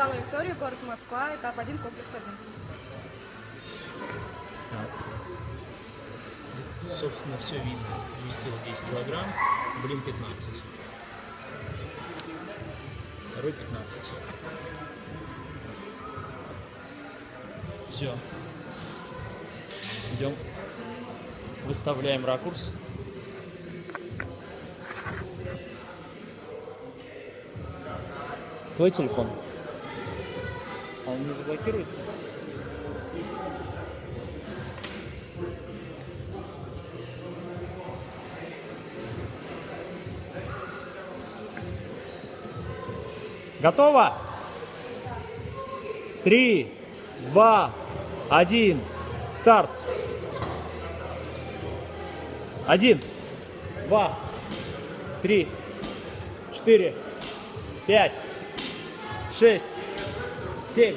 Сала Виктория, город Москва, этап 1, комплекс 1. Так. Собственно, все видно. Юстил 10 килограмм, блин 15. Второй 15. Все. Идем. Выставляем ракурс. Твой телефон? Не заблокируется? Готово? Три, два, один, старт. Один, два, три, четыре, пять, шесть, семь,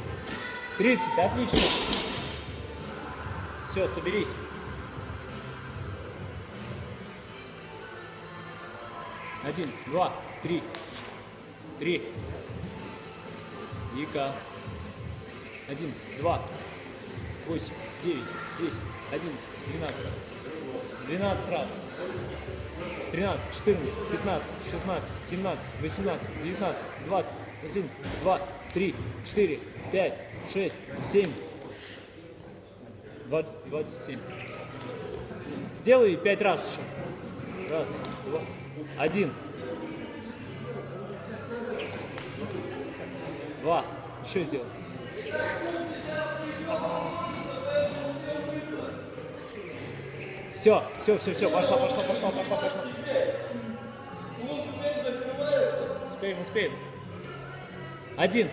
пять, двадцать шесть, двадцать семь, двадцать восемь, двадцать девять, тридцать. Отлично. Все, соберись. Один, два, три, три. Вика. Один, два, восемь, девять, десять, одиннадцать, двенадцать. Двенадцать раз. Тринадцать, четырнадцать, пятнадцать, шестнадцать, семнадцать, восемнадцать, девятнадцать, двадцать, один, два, три, четыре, пять, шесть, семь. Двадцать, двадцать семь. Сделай пять раз еще. Раз, два, один. Два. Еще сделай. Все, все, все, все, пошла, пошла, пошла, пошла, пошла. Успеем, успеем. Один.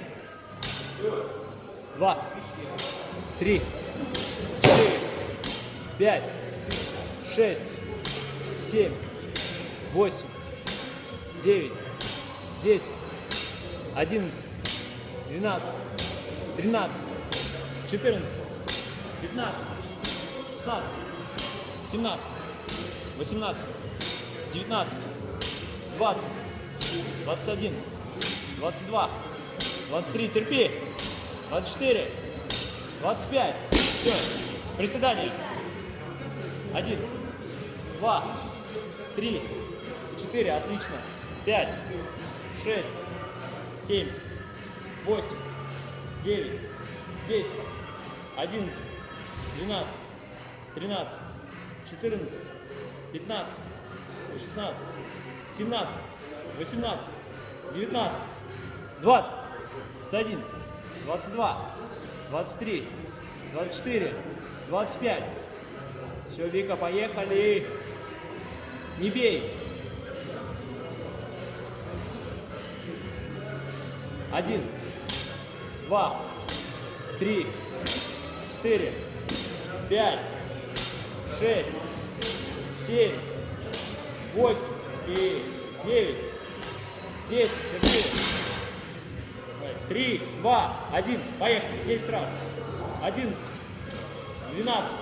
Два. Три. Четыре. Пять. Шесть. Семь. Восемь. Девять. Десять. Одиннадцать. Двенадцать. Тринадцать. Четырнадцать. Пятнадцать. Шестнадцать. 17, 18, 19, 20, 21, 22, 23, терпи, 24, 25, все, приседание. 1, 2, 3, 4, отлично, 5, 6, 7, 8, 9, 10, 11, 12, 13, 14, 15, 16, 17, 18, 19, 20, 21, 22, 23, 24, 25. Все, Вика, поехали. Не бей. Один, два, три, четыре, пять, шесть, семь, восемь и девять, десять, терпи. Три, два, один, поехали, десять раз. Одиннадцать, двенадцать,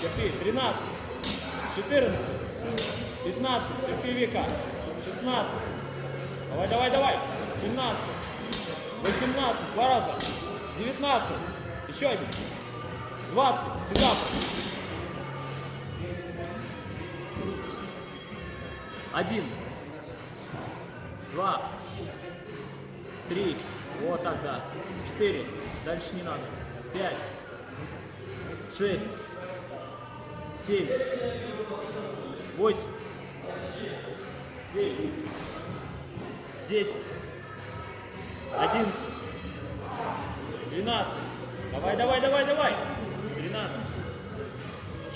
терпи, тринадцать, четырнадцать, пятнадцать, терпи, Вика, шестнадцать, давай, давай, давай, семнадцать, восемнадцать, два раза, девятнадцать, еще один, двадцать, седап. Один, два, три, вот так, да. Четыре, дальше не надо. Пять, шесть, семь, восемь, девять, десять, одиннадцать, двенадцать. Давай, давай, давай, давай. Тринадцать,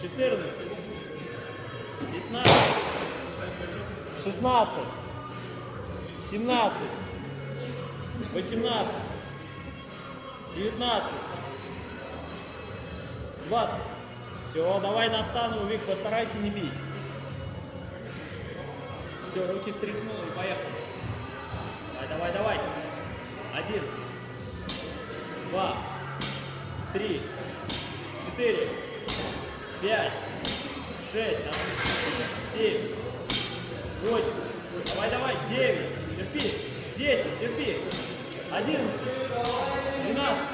четырнадцать, пятнадцать. 16, 17, 18, 19, 20. Все, давай на стану, Вик, постарайся не бить. Все, руки встряхнул и поехали. Давай, давай, давай. Один, два, три, четыре, пять, шесть, семь, восемь, давай, давай, девять, терпи, десять, терпи, одиннадцать, двенадцать,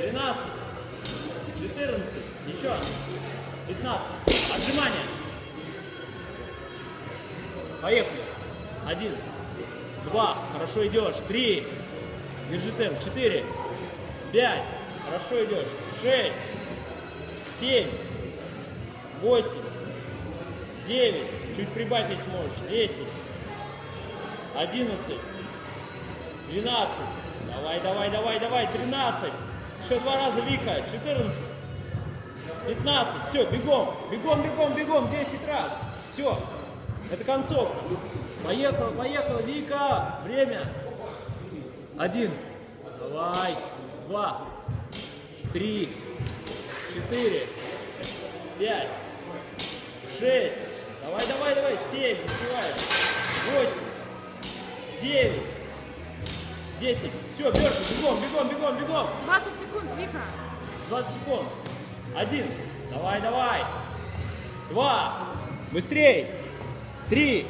тринадцать, четырнадцать, еще, пятнадцать, отжимания. Поехали. Один, два, хорошо идешь, три, держи темп, четыре, пять, хорошо идешь, шесть, семь, восемь, девять, чуть прибавь, если можешь, десять, одиннадцать, двенадцать, давай, давай, давай, давай, тринадцать, еще два раза, Вика, четырнадцать, 15, все, бегом, бегом, бегом, бегом, 10 раз, все, это концовка. Поехала, поехала, Вика, время. Один, давай, два, три, четыре, пять, шесть, давай, давай, давай, семь, успеваешь, восемь, девять, десять, все, бежишь, бегом, бегом, бегом, бегом. 20 секунд, Вика. 20 секунд. Один. Давай, давай. Два. Быстрей. Три.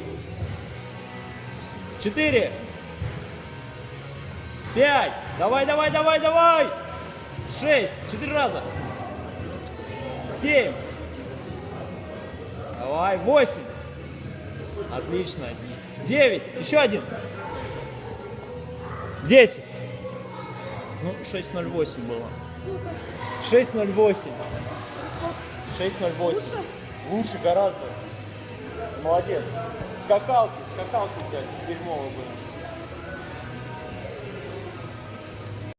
Четыре. Пять. Давай, давай, давай, давай. Шесть. Четыре раза. Семь. Давай. Восемь. Отлично. Девять. Еще один. Десять. Ну, 6.08 было. Супер. 6.08. Сколько? 6.08. Лучше? Лучше гораздо. Молодец. Скакалки, скакалки у тебя дерьмовые были.